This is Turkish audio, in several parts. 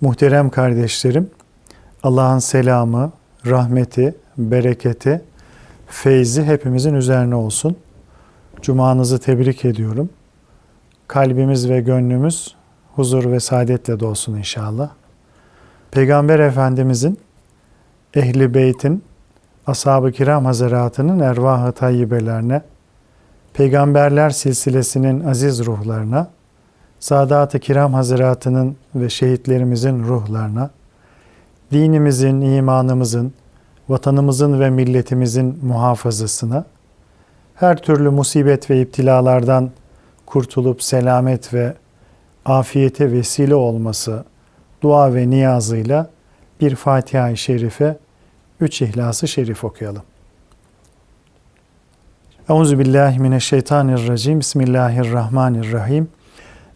Muhterem kardeşlerim, Allah'ın selamı, rahmeti, bereketi, feyzi hepimizin üzerine olsun. Cumanızı tebrik ediyorum. Kalbimiz ve gönlümüz huzur ve saadetle dolsun inşallah. Peygamber Efendimizin, Ehli Beyt'in, Ashab-ı Kiram Hazaratı'nın ervah-ı tayyibelerine, Peygamberler silsilesinin aziz ruhlarına, Sadat-ı Kiram Hazaratı'nın ve şehitlerimizin ruhlarına, dinimizin, imanımızın, vatanımızın ve milletimizin muhafazasına, her türlü musibet ve iptilalardan kurtulup selamet ve afiyete vesile olması dua ve niyazıyla bir Fatiha-i Şerife, üç İhlas-ı Şerif okuyalım. Euzu billahi mineşşeytanirracim. Bismillahirrahmanirrahim.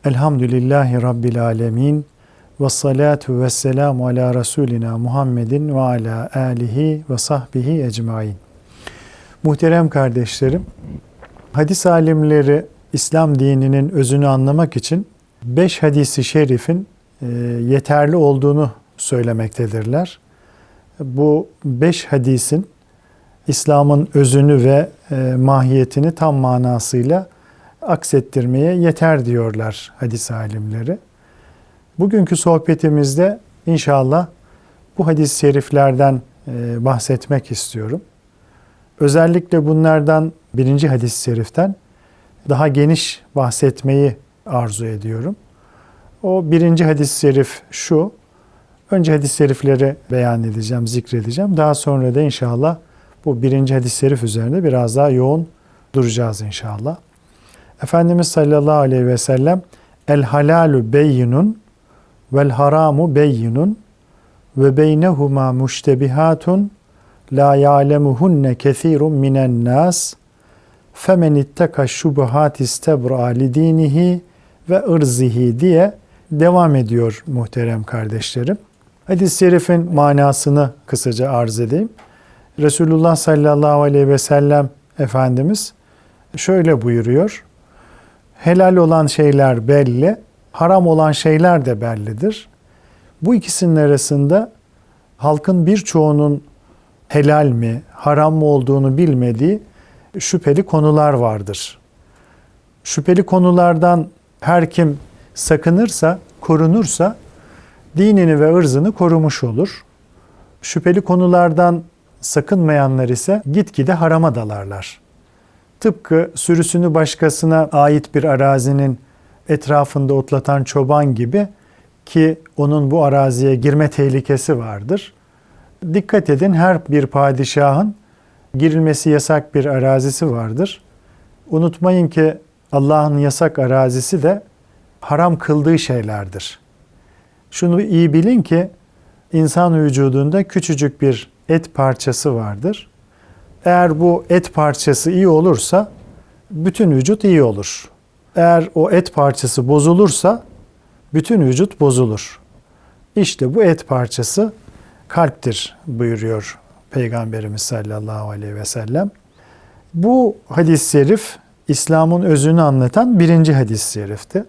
Elhamdülillahi rabbil alamin. Ve salatu ve selamu ala Resulina Muhammedin ve ala alihi ve sahbihi ecmain. Muhterem kardeşlerim, hadis alimleri İslam dininin özünü anlamak için beş hadisi şerifin e, yeterli olduğunu söylemektedirler. Bu beş hadisin İslam'ın özünü ve e, mahiyetini tam manasıyla aksettirmeye yeter diyorlar hadis alimleri. Bugünkü sohbetimizde inşallah bu hadis-i şeriflerden e, bahsetmek istiyorum. Özellikle bunlardan birinci hadis-i şeriften daha geniş bahsetmeyi arzu ediyorum. O birinci hadis-i şerif şu. Önce hadis-i şerifleri beyan edeceğim, zikredeceğim. Daha sonra da inşallah bu birinci hadis-i şerif üzerinde biraz daha yoğun duracağız inşallah. Efendimiz sallallahu aleyhi ve sellem el halalu beyyinun vel haramu beyyinun ve beynehuma muştebihatun la ya'lemuhunne kesirun minen nas femen itteka şubuhat istebra li dinihi ve ırzihi diye devam ediyor muhterem kardeşlerim. Hadis-i şerifin manasını kısaca arz edeyim. Resulullah sallallahu aleyhi ve sellem Efendimiz şöyle buyuruyor. Helal olan şeyler belli, haram olan şeyler de bellidir. Bu ikisinin arasında halkın birçoğunun helal mi, haram mı olduğunu bilmediği şüpheli konular vardır. Şüpheli konulardan her kim sakınırsa, korunursa dinini ve ırzını korumuş olur. Şüpheli konulardan sakınmayanlar ise gitgide harama dalarlar. Tıpkı sürüsünü başkasına ait bir arazinin etrafında otlatan çoban gibi ki onun bu araziye girme tehlikesi vardır. Dikkat edin her bir padişahın girilmesi yasak bir arazisi vardır. Unutmayın ki Allah'ın yasak arazisi de haram kıldığı şeylerdir. Şunu iyi bilin ki insan vücudunda küçücük bir et parçası vardır. Eğer bu et parçası iyi olursa bütün vücut iyi olur. Eğer o et parçası bozulursa bütün vücut bozulur. İşte bu et parçası kalptir buyuruyor Peygamberimiz sallallahu aleyhi ve sellem. Bu hadis-i şerif İslam'ın özünü anlatan birinci hadis-i şerifti.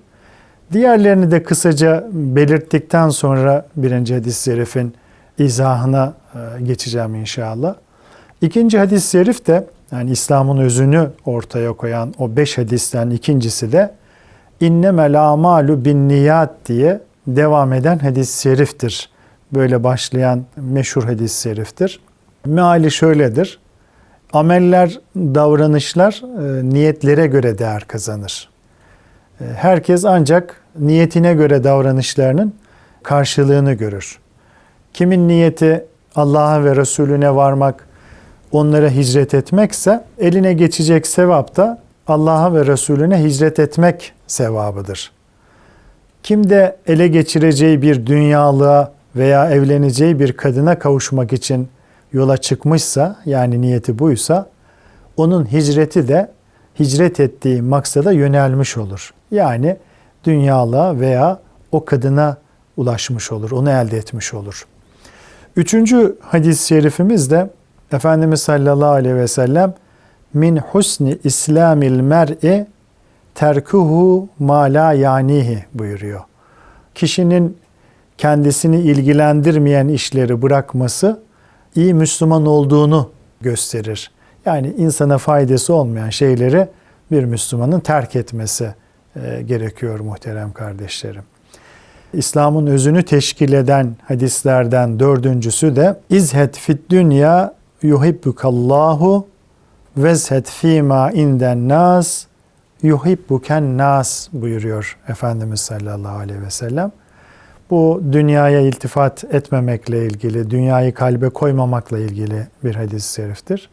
Diğerlerini de kısaca belirttikten sonra birinci hadis-i şerifin izahına e, geçeceğim inşallah. İkinci hadis-i şerif de yani İslam'ın özünü ortaya koyan o beş hadisten ikincisi de innemel amalu bin niyat diye devam eden hadis-i şeriftir. Böyle başlayan meşhur hadis-i şeriftir. Meali şöyledir. Ameller, davranışlar e, niyetlere göre değer kazanır. E, herkes ancak niyetine göre davranışlarının karşılığını görür. Kimin niyeti Allah'a ve Resulüne varmak, onlara hicret etmekse eline geçecek sevap da Allah'a ve Resulüne hicret etmek sevabıdır. Kim de ele geçireceği bir dünyalığa veya evleneceği bir kadına kavuşmak için yola çıkmışsa yani niyeti buysa onun hicreti de hicret ettiği maksada yönelmiş olur. Yani dünyalığa veya o kadına ulaşmış olur, onu elde etmiş olur. Üçüncü hadis-i şerifimiz de Efendimiz sallallahu aleyhi ve sellem min husni islamil mer'i terkuhu ma la yanihi buyuruyor. Kişinin kendisini ilgilendirmeyen işleri bırakması iyi Müslüman olduğunu gösterir. Yani insana faydası olmayan şeyleri bir Müslümanın terk etmesi e, gerekiyor muhterem kardeşlerim. İslam'ın özünü teşkil eden hadislerden dördüncüsü de İzhet fit dünya yuhibbukallahu vezhet fîmâ inden nas yuhibbuken nas buyuruyor Efendimiz sallallahu aleyhi ve sellem. Bu dünyaya iltifat etmemekle ilgili, dünyayı kalbe koymamakla ilgili bir hadis-i şeriftir.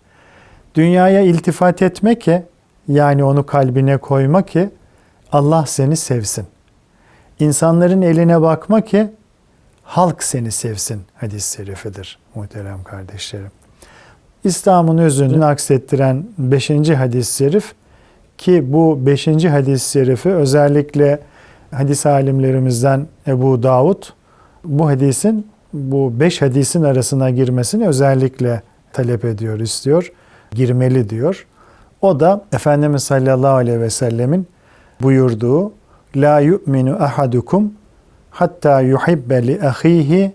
Dünyaya iltifat etme ki, yani onu kalbine koyma ki Allah seni sevsin. İnsanların eline bakma ki halk seni sevsin hadis-i şerifidir muhterem kardeşlerim. İslam'ın özünü aksettiren 5. hadis-i şerif ki bu 5. hadis-i şerifi özellikle hadis alimlerimizden Ebu Davud bu hadisin bu 5 hadisin arasına girmesini özellikle talep ediyor, istiyor. Girmeli diyor. O da Efendimiz sallallahu aleyhi ve sellemin buyurduğu La yu'minu ahadukum hatta yuhibbe li ahihi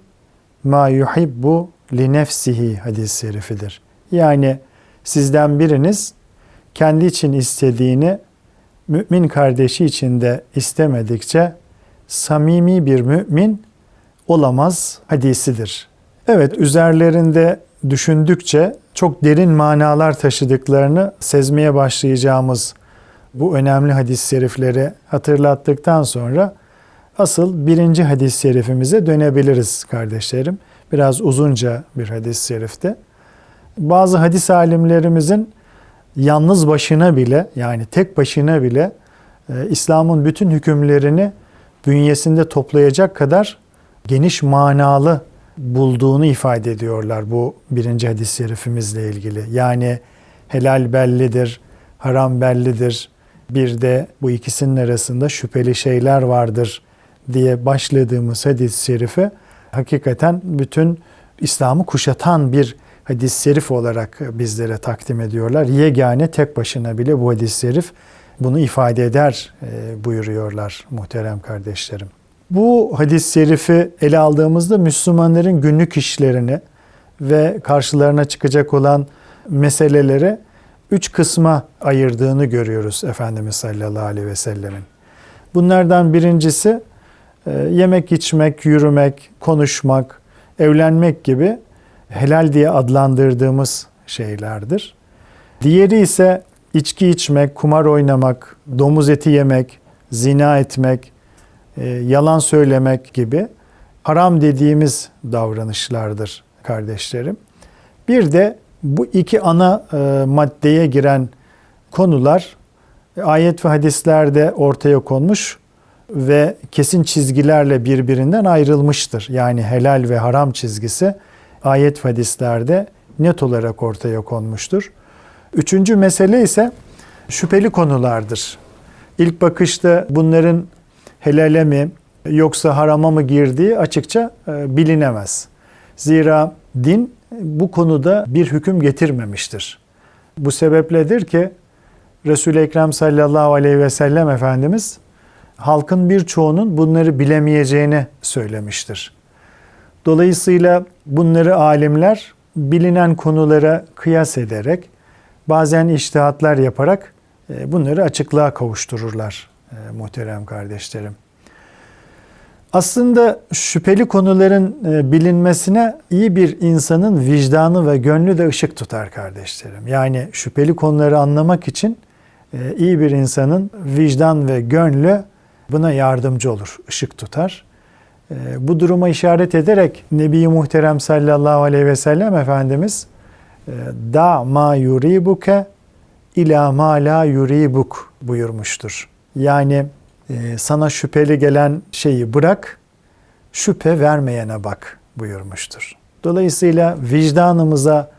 ma yuhibbu li nefsihi hadis-i şerifidir. Yani sizden biriniz kendi için istediğini mümin kardeşi için de istemedikçe samimi bir mümin olamaz hadisidir. Evet üzerlerinde düşündükçe çok derin manalar taşıdıklarını sezmeye başlayacağımız bu önemli hadis-i şerifleri hatırlattıktan sonra asıl birinci hadis-i şerifimize dönebiliriz kardeşlerim. Biraz uzunca bir hadis-i şerifte. Bazı hadis alimlerimizin yalnız başına bile yani tek başına bile e, İslam'ın bütün hükümlerini bünyesinde toplayacak kadar geniş manalı bulduğunu ifade ediyorlar bu birinci hadis-i şerifimizle ilgili. Yani helal bellidir, haram bellidir, bir de bu ikisinin arasında şüpheli şeyler vardır diye başladığımız hadis-i şerife hakikaten bütün İslam'ı kuşatan bir hadis-i şerif olarak bizlere takdim ediyorlar. Yegane tek başına bile bu hadis-i şerif bunu ifade eder e, buyuruyorlar muhterem kardeşlerim. Bu hadis-i şerifi ele aldığımızda Müslümanların günlük işlerini ve karşılarına çıkacak olan meseleleri üç kısma ayırdığını görüyoruz Efendimiz sallallahu aleyhi ve sellemin. Bunlardan birincisi e, yemek, içmek, yürümek, konuşmak, evlenmek gibi helal diye adlandırdığımız şeylerdir. Diğeri ise içki içmek, kumar oynamak, domuz eti yemek, zina etmek, e, yalan söylemek gibi haram dediğimiz davranışlardır kardeşlerim. Bir de bu iki ana e, maddeye giren konular ayet ve hadislerde ortaya konmuş ve kesin çizgilerle birbirinden ayrılmıştır. Yani helal ve haram çizgisi ayet ve hadislerde net olarak ortaya konmuştur. Üçüncü mesele ise şüpheli konulardır. İlk bakışta bunların helale mi yoksa harama mı girdiği açıkça e, bilinemez. Zira din bu konuda bir hüküm getirmemiştir. Bu sebepledir ki Resul-i Ekrem sallallahu aleyhi ve sellem Efendimiz halkın birçoğunun bunları bilemeyeceğini söylemiştir. Dolayısıyla bunları alimler bilinen konulara kıyas ederek bazen iştihatlar yaparak e, bunları açıklığa kavuştururlar e, muhterem kardeşlerim. Aslında şüpheli konuların e, bilinmesine iyi bir insanın vicdanı ve gönlü de ışık tutar kardeşlerim. Yani şüpheli konuları anlamak için iyi bir insanın vicdan ve gönlü buna yardımcı olur, ışık tutar. Ee, bu duruma işaret ederek Nebi Muhterem sallallahu aleyhi ve sellem Efendimiz e, da ma yuribuke ila ma la yuribuk buyurmuştur. Yani e, sana şüpheli gelen şeyi bırak, şüphe vermeyene bak buyurmuştur. Dolayısıyla vicdanımıza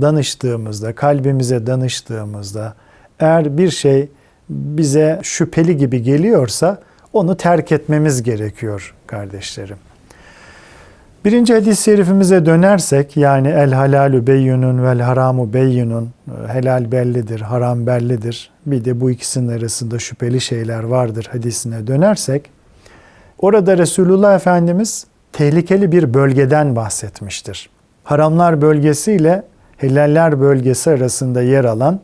danıştığımızda, kalbimize danıştığımızda eğer bir şey bize şüpheli gibi geliyorsa onu terk etmemiz gerekiyor kardeşlerim. Birinci hadis-i şerifimize dönersek yani el halalu beyyunun vel haramu beyyunun helal bellidir, haram bellidir. Bir de bu ikisinin arasında şüpheli şeyler vardır hadisine dönersek orada Resulullah Efendimiz tehlikeli bir bölgeden bahsetmiştir. Haramlar bölgesi ile helaller bölgesi arasında yer alan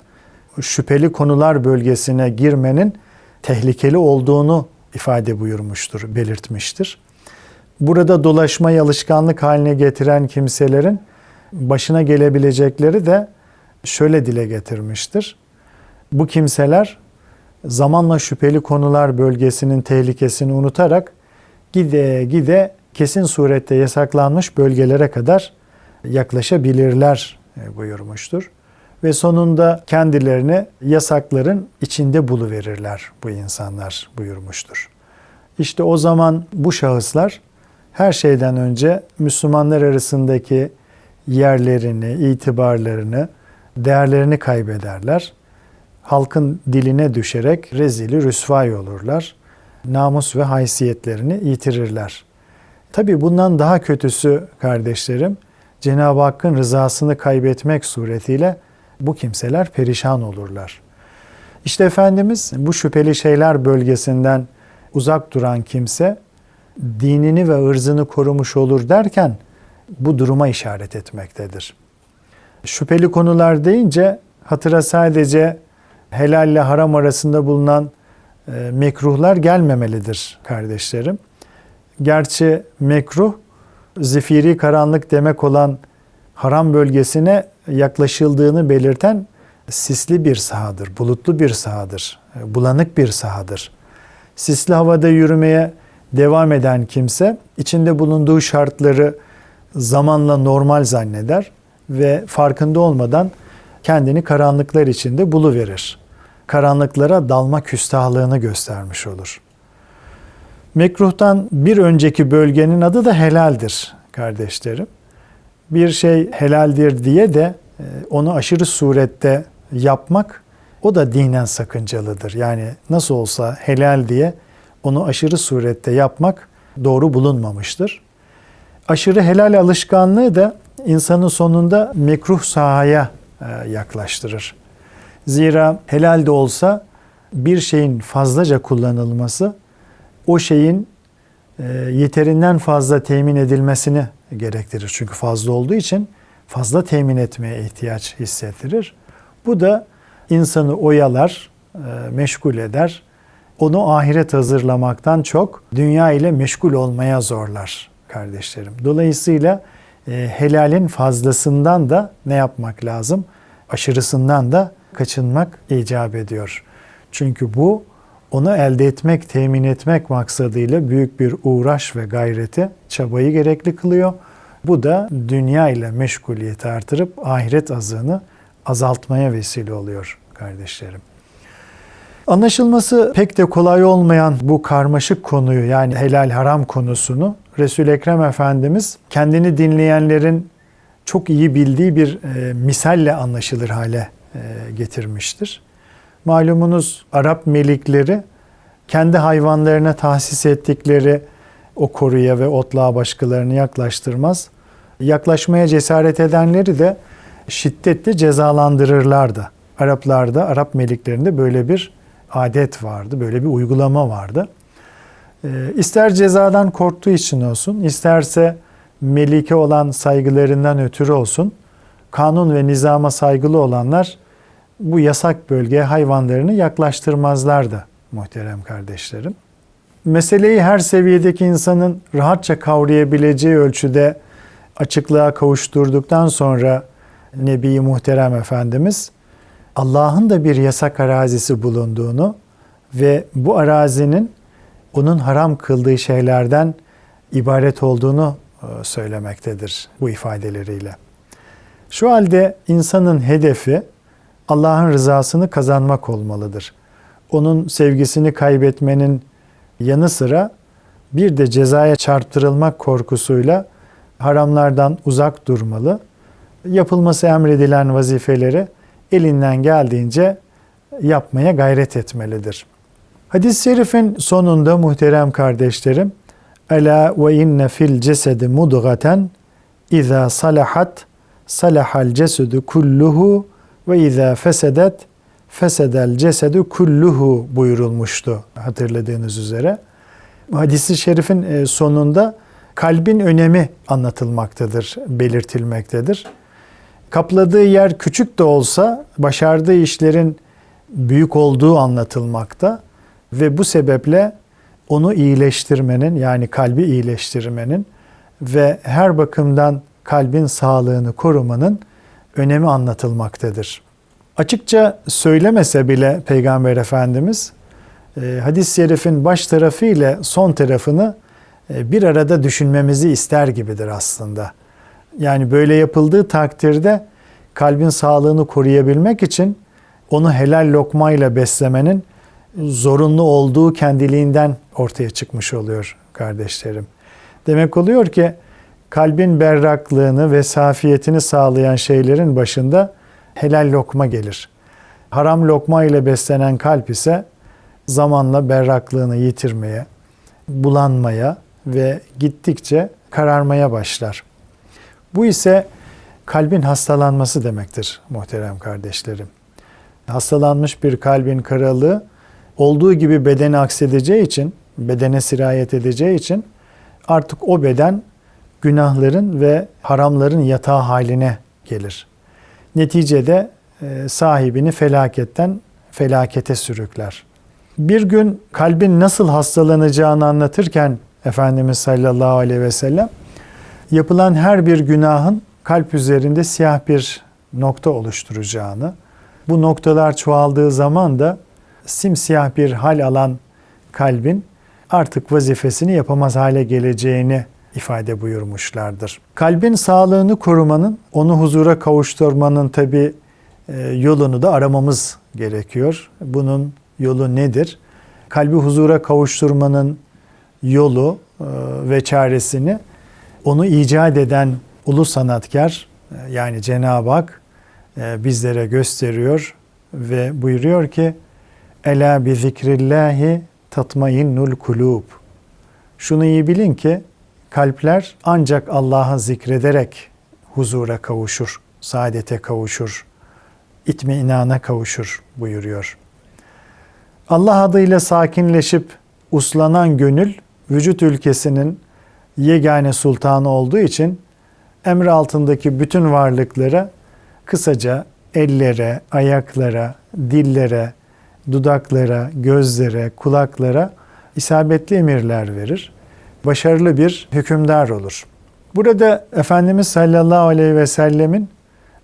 şüpheli konular bölgesine girmenin tehlikeli olduğunu ifade buyurmuştur, belirtmiştir. Burada dolaşmayı alışkanlık haline getiren kimselerin başına gelebilecekleri de şöyle dile getirmiştir. Bu kimseler zamanla şüpheli konular bölgesinin tehlikesini unutarak gide gide kesin surette yasaklanmış bölgelere kadar yaklaşabilirler e, buyurmuştur. Ve sonunda kendilerini yasakların içinde buluverirler bu insanlar buyurmuştur. İşte o zaman bu şahıslar her şeyden önce Müslümanlar arasındaki yerlerini, itibarlarını, değerlerini kaybederler. Halkın diline düşerek rezili rüsvay olurlar. Namus ve haysiyetlerini yitirirler. Tabi bundan daha kötüsü kardeşlerim, Cenab-ı Hakk'ın rızasını kaybetmek suretiyle bu kimseler perişan olurlar. İşte Efendimiz bu şüpheli şeyler bölgesinden uzak duran kimse dinini ve ırzını korumuş olur derken bu duruma işaret etmektedir. Şüpheli konular deyince hatıra sadece helal ile haram arasında bulunan e, mekruhlar gelmemelidir kardeşlerim. Gerçi mekruh zifiri karanlık demek olan haram bölgesine yaklaşıldığını belirten sisli bir sahadır, bulutlu bir sahadır, e, bulanık bir sahadır. Sisli havada yürümeye devam eden kimse içinde bulunduğu şartları zamanla normal zanneder ve farkında olmadan kendini karanlıklar içinde buluverir. Karanlıklara dalma küstahlığını göstermiş olur. Mekruhtan bir önceki bölgenin adı da helaldir kardeşlerim. Bir şey helaldir diye de e, onu aşırı surette yapmak o da dinen sakıncalıdır. Yani nasıl olsa helal diye onu aşırı surette yapmak doğru bulunmamıştır. Aşırı helal alışkanlığı da insanın sonunda mekruh sahaya e, yaklaştırır. Zira helal de olsa bir şeyin fazlaca kullanılması o şeyin e, yeterinden fazla temin edilmesini gerektirir. Çünkü fazla olduğu için fazla temin etmeye ihtiyaç hissettirir. Bu da insanı oyalar, e, meşgul eder. Onu ahiret hazırlamaktan çok dünya ile meşgul olmaya zorlar kardeşlerim. Dolayısıyla e, helalin fazlasından da ne yapmak lazım? Aşırısından da kaçınmak icap ediyor. Çünkü bu onu elde etmek, temin etmek maksadıyla büyük bir uğraş ve gayreti, çabayı gerekli kılıyor. Bu da dünya ile meşguliyeti artırıp ahiret azığını azaltmaya vesile oluyor kardeşlerim. Anlaşılması pek de kolay olmayan bu karmaşık konuyu yani helal haram konusunu Resul Ekrem Efendimiz kendini dinleyenlerin çok iyi bildiği bir e, misalle anlaşılır hale e, getirmiştir. Malumunuz Arap melikleri kendi hayvanlarına tahsis ettikleri o koruya ve otluğa başkalarını yaklaştırmaz. Yaklaşmaya cesaret edenleri de şiddetle cezalandırırlardı. Araplarda, Arap meliklerinde böyle bir adet vardı, böyle bir uygulama vardı. Ee, ister cezadan korktuğu için olsun, isterse melike olan saygılarından ötürü olsun, kanun ve nizama saygılı olanlar bu yasak bölgeye hayvanlarını yaklaştırmazlardı muhterem kardeşlerim. Meseleyi her seviyedeki insanın rahatça kavrayabileceği ölçüde açıklığa kavuşturduktan sonra Nebi Muhterem Efendimiz Allah'ın da bir yasak arazisi bulunduğunu ve bu arazinin onun haram kıldığı şeylerden ibaret olduğunu e, söylemektedir bu ifadeleriyle. Şu halde insanın hedefi Allah'ın rızasını kazanmak olmalıdır. Onun sevgisini kaybetmenin yanı sıra bir de cezaya çarptırılmak korkusuyla haramlardan uzak durmalı. Yapılması emredilen vazifeleri elinden geldiğince yapmaya gayret etmelidir. Hadis-i şerifin sonunda muhterem kardeşlerim, Ela ve inne fil cesedi mudgaten iza salahat salahal cesedu kulluhu ve izâ fesedet fesedel cesedu kulluhu buyurulmuştu hatırladığınız üzere. Hadisi şerifin e, sonunda kalbin önemi anlatılmaktadır, belirtilmektedir. Kapladığı yer küçük de olsa başardığı işlerin büyük olduğu anlatılmakta ve bu sebeple onu iyileştirmenin yani kalbi iyileştirmenin ve her bakımdan kalbin sağlığını korumanın önemi anlatılmaktadır. Açıkça söylemese bile Peygamber Efendimiz e, hadis-i şerifin baş tarafı ile son tarafını e, bir arada düşünmemizi ister gibidir aslında. Yani böyle yapıldığı takdirde kalbin sağlığını koruyabilmek için onu helal lokmayla beslemenin zorunlu olduğu kendiliğinden ortaya çıkmış oluyor kardeşlerim. Demek oluyor ki kalbin berraklığını ve safiyetini sağlayan şeylerin başında helal lokma gelir. Haram lokma ile beslenen kalp ise zamanla berraklığını yitirmeye, bulanmaya ve gittikçe kararmaya başlar. Bu ise kalbin hastalanması demektir muhterem kardeşlerim. Hastalanmış bir kalbin karalığı olduğu gibi bedene aksedeceği için, bedene sirayet edeceği için artık o beden günahların ve haramların yatağı haline gelir. Neticede e, sahibini felaketten felakete sürükler. Bir gün kalbin nasıl hastalanacağını anlatırken Efendimiz sallallahu aleyhi ve sellem yapılan her bir günahın kalp üzerinde siyah bir nokta oluşturacağını, bu noktalar çoğaldığı zaman da simsiyah bir hal alan kalbin artık vazifesini yapamaz hale geleceğini ifade buyurmuşlardır. Kalbin sağlığını korumanın, onu huzura kavuşturmanın tabi yolunu da aramamız gerekiyor. Bunun yolu nedir? Kalbi huzura kavuşturmanın yolu e, ve çaresini onu icat eden ulu sanatkar e, yani Cenab-ı Hak e, bizlere gösteriyor ve buyuruyor ki Ela bi zikrillahi tatmainnul kulub. Şunu iyi bilin ki kalpler ancak Allah'a zikrederek huzura kavuşur, saadete kavuşur, itme inana kavuşur buyuruyor. Allah adıyla sakinleşip uslanan gönül vücut ülkesinin yegane sultanı olduğu için emri altındaki bütün varlıklara kısaca ellere, ayaklara, dillere, dudaklara, gözlere, kulaklara isabetli emirler verir. Başarılı bir hükümdar olur. Burada Efendimiz sallallahu aleyhi ve sellemin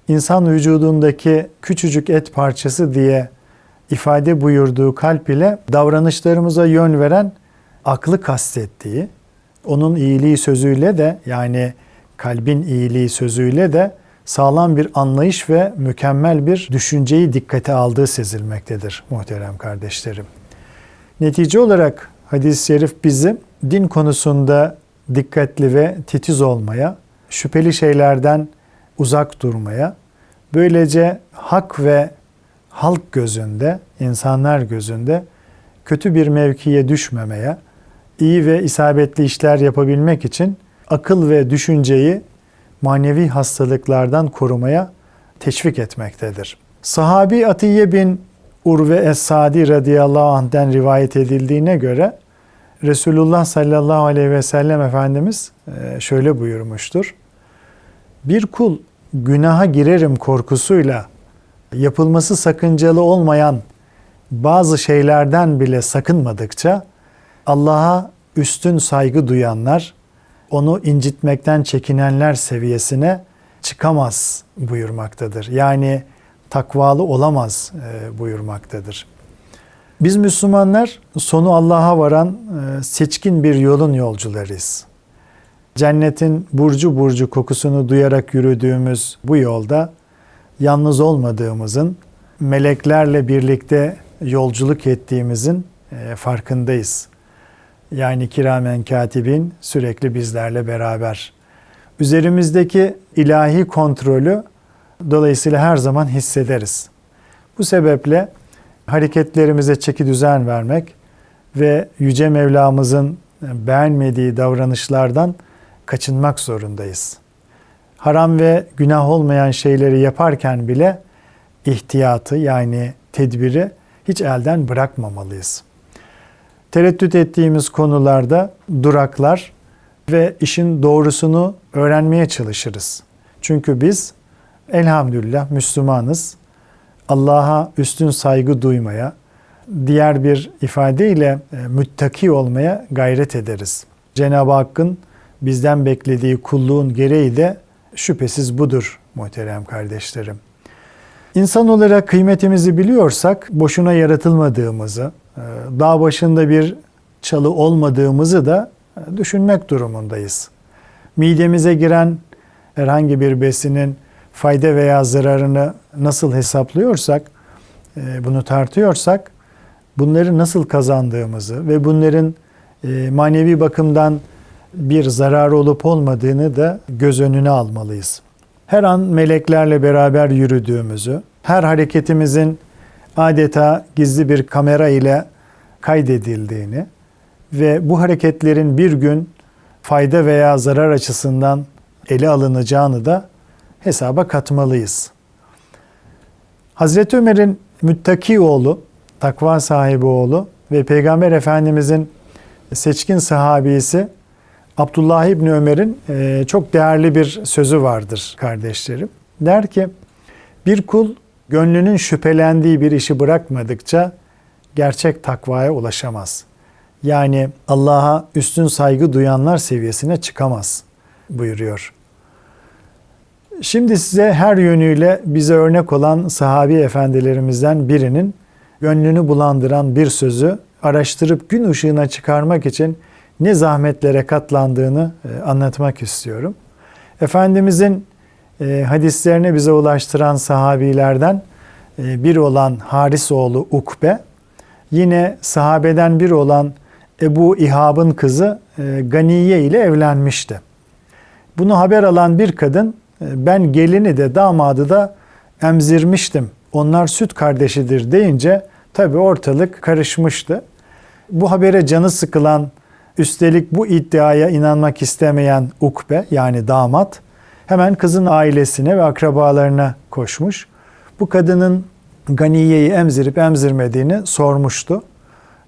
insan vücudundaki küçücük et parçası diye ifade buyurduğu kalp ile davranışlarımıza yön veren aklı kastettiği, onun iyiliği sözüyle de yani kalbin iyiliği sözüyle de sağlam bir anlayış ve mükemmel bir düşünceyi dikkate aldığı sezilmektedir muhterem kardeşlerim. Netice olarak hadis-i şerif bizi din konusunda dikkatli ve titiz olmaya, şüpheli şeylerden uzak durmaya, böylece hak ve halk gözünde, insanlar gözünde kötü bir mevkiye düşmemeye, iyi ve isabetli işler yapabilmek için akıl ve düşünceyi manevi hastalıklardan korumaya teşvik etmektedir. Sahabi Atiye bin Urve Es-Sadi radıyallahu anh'den rivayet edildiğine göre Resulullah sallallahu aleyhi ve sellem Efendimiz e, şöyle buyurmuştur. Bir kul günaha girerim korkusuyla yapılması sakıncalı olmayan bazı şeylerden bile sakınmadıkça Allah'a üstün saygı duyanlar, onu incitmekten çekinenler seviyesine çıkamaz buyurmaktadır. Yani takvalı olamaz e, buyurmaktadır. Biz Müslümanlar sonu Allah'a varan e, seçkin bir yolun yolcularıyız. Cennetin burcu burcu kokusunu duyarak yürüdüğümüz bu yolda yalnız olmadığımızın, meleklerle birlikte yolculuk ettiğimizin e, farkındayız. Yani kiramen katibin sürekli bizlerle beraber. Üzerimizdeki ilahi kontrolü dolayısıyla her zaman hissederiz. Bu sebeple hareketlerimize çeki düzen vermek ve Yüce Mevlamızın beğenmediği davranışlardan kaçınmak zorundayız. Haram ve günah olmayan şeyleri yaparken bile ihtiyatı yani tedbiri hiç elden bırakmamalıyız. Tereddüt ettiğimiz konularda duraklar ve işin doğrusunu öğrenmeye çalışırız. Çünkü biz elhamdülillah Müslümanız. Allah'a üstün saygı duymaya, diğer bir ifadeyle e, müttaki olmaya gayret ederiz. Cenab-ı Hakk'ın bizden beklediği kulluğun gereği de şüphesiz budur muhterem kardeşlerim. İnsan olarak kıymetimizi biliyorsak boşuna yaratılmadığımızı, e, dağ başında bir çalı olmadığımızı da e, düşünmek durumundayız. Midemize giren herhangi bir besinin fayda veya zararını nasıl hesaplıyorsak, e, bunu tartıyorsak, bunları nasıl kazandığımızı ve bunların manevi bakımdan bir zarar olup olmadığını da göz önüne almalıyız. Her an meleklerle beraber yürüdüğümüzü, her hareketimizin adeta gizli bir kamera ile kaydedildiğini ve bu hareketlerin bir gün fayda veya zarar açısından ele alınacağını da hesaba katmalıyız. Hazreti Ömer'in müttaki oğlu, takva sahibi oğlu ve Peygamber Efendimizin seçkin sahabisi Abdullah İbni Ömer'in e, çok değerli bir sözü vardır kardeşlerim. Der ki bir kul gönlünün şüphelendiği bir işi bırakmadıkça gerçek takvaya ulaşamaz. Yani Allah'a üstün saygı duyanlar seviyesine çıkamaz buyuruyor. Şimdi size her yönüyle bize örnek olan sahabi efendilerimizden birinin gönlünü bulandıran bir sözü araştırıp gün ışığına çıkarmak için ne zahmetlere katlandığını e, anlatmak istiyorum. Efendimizin e, hadislerini bize ulaştıran sahabilerden e, bir olan Haris oğlu Ukbe, yine sahabeden bir olan Ebu İhab'ın kızı Ganiye ile evlenmişti. Bunu haber alan bir kadın ben gelini de damadı da emzirmiştim. Onlar süt kardeşidir deyince tabi ortalık karışmıştı. Bu habere canı sıkılan Üstelik bu iddiaya inanmak istemeyen Ukbe yani damat hemen kızın ailesine ve akrabalarına koşmuş. Bu kadının Ganiye'yi emzirip emzirmediğini sormuştu.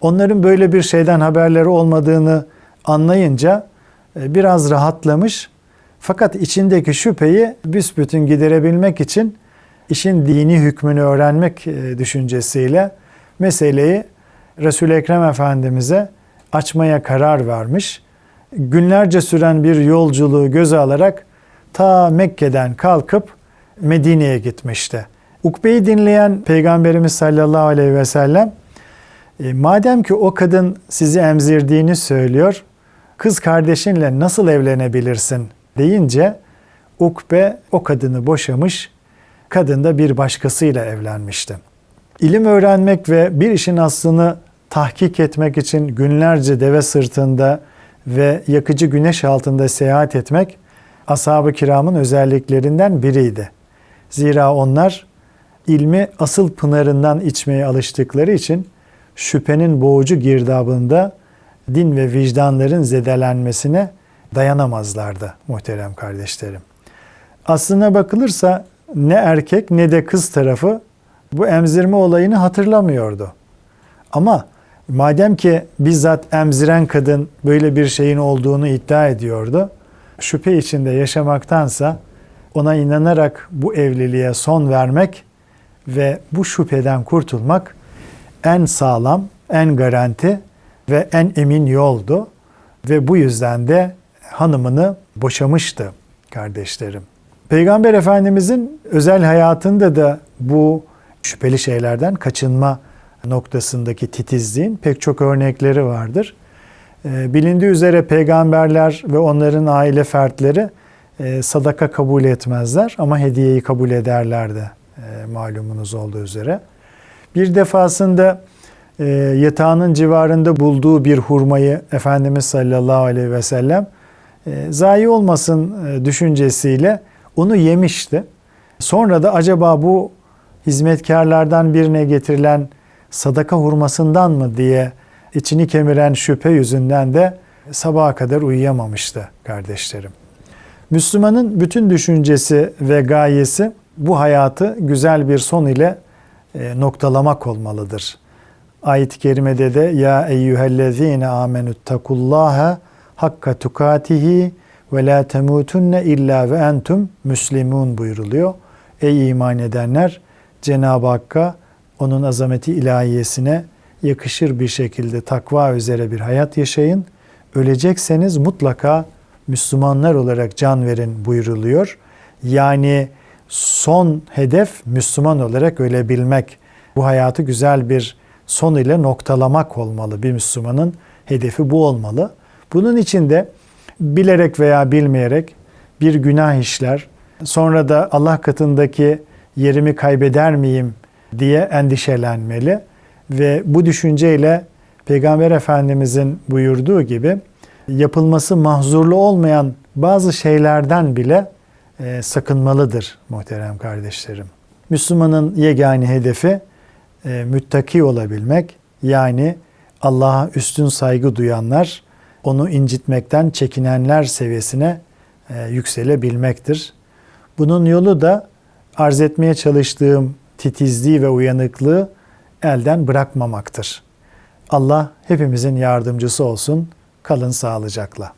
Onların böyle bir şeyden haberleri olmadığını anlayınca e, biraz rahatlamış. Fakat içindeki şüpheyi büsbütün giderebilmek için işin dini hükmünü öğrenmek e, düşüncesiyle meseleyi Resul-i Ekrem Efendimiz'e açmaya karar vermiş. Günlerce süren bir yolculuğu göze alarak ta Mekke'den kalkıp Medine'ye gitmişti. Ukbe'yi dinleyen Peygamberimiz sallallahu aleyhi ve sellem e, madem ki o kadın sizi emzirdiğini söylüyor, kız kardeşinle nasıl evlenebilirsin deyince Ukbe o kadını boşamış, kadın da bir başkasıyla evlenmişti. İlim öğrenmek ve bir işin aslını tahkik etmek için günlerce deve sırtında ve yakıcı güneş altında seyahat etmek ashab-ı kiramın özelliklerinden biriydi. Zira onlar ilmi asıl pınarından içmeye alıştıkları için şüphenin boğucu girdabında din ve vicdanların zedelenmesine dayanamazlardı muhterem kardeşlerim. Aslına bakılırsa ne erkek ne de kız tarafı bu emzirme olayını hatırlamıyordu. Ama Madem ki bizzat emziren kadın böyle bir şeyin olduğunu iddia ediyordu, şüphe içinde yaşamaktansa ona inanarak bu evliliğe son vermek ve bu şüpheden kurtulmak en sağlam, en garanti ve en emin yoldu ve bu yüzden de hanımını boşamıştı kardeşlerim. Peygamber Efendimizin özel hayatında da bu şüpheli şeylerden kaçınma noktasındaki titizliğin pek çok örnekleri vardır. Ee, bilindiği üzere peygamberler ve onların aile fertleri e, sadaka kabul etmezler ama hediyeyi kabul ederlerdi e, malumunuz olduğu üzere. Bir defasında e, yatağının civarında bulduğu bir hurmayı Efendimiz sallallahu aleyhi ve sellem zayi olmasın düşüncesiyle onu yemişti. Sonra da acaba bu hizmetkarlardan birine getirilen sadaka hurmasından mı diye içini kemiren şüphe yüzünden de sabaha kadar uyuyamamıştı kardeşlerim. Müslümanın bütün düşüncesi ve gayesi bu hayatı güzel bir son ile e, noktalamak olmalıdır. Ayet-i kerimede de ya eyyühellezine amenüttekullaha hakka tukatihi ve la temutunne illa ve entum müslimun buyuruluyor. Ey iman edenler Cenab-ı Hakk'a onun azameti ilahiyesine yakışır bir şekilde takva üzere bir hayat yaşayın. Ölecekseniz mutlaka Müslümanlar olarak can verin buyuruluyor. Yani son hedef Müslüman olarak ölebilmek. Bu hayatı güzel bir son ile noktalamak olmalı. Bir Müslümanın hedefi bu olmalı. Bunun için de bilerek veya bilmeyerek bir günah işler, sonra da Allah katındaki yerimi kaybeder miyim diye endişelenmeli ve bu düşünceyle Peygamber Efendimizin buyurduğu gibi yapılması mahzurlu olmayan bazı şeylerden bile e, sakınmalıdır muhterem kardeşlerim. Müslümanın yegane hedefi e, müttaki olabilmek yani Allah'a üstün saygı duyanlar, onu incitmekten çekinenler seviyesine e, yükselebilmektir. Bunun yolu da arz etmeye çalıştığım titizliği ve uyanıklığı elden bırakmamaktır. Allah hepimizin yardımcısı olsun. Kalın sağlıcakla.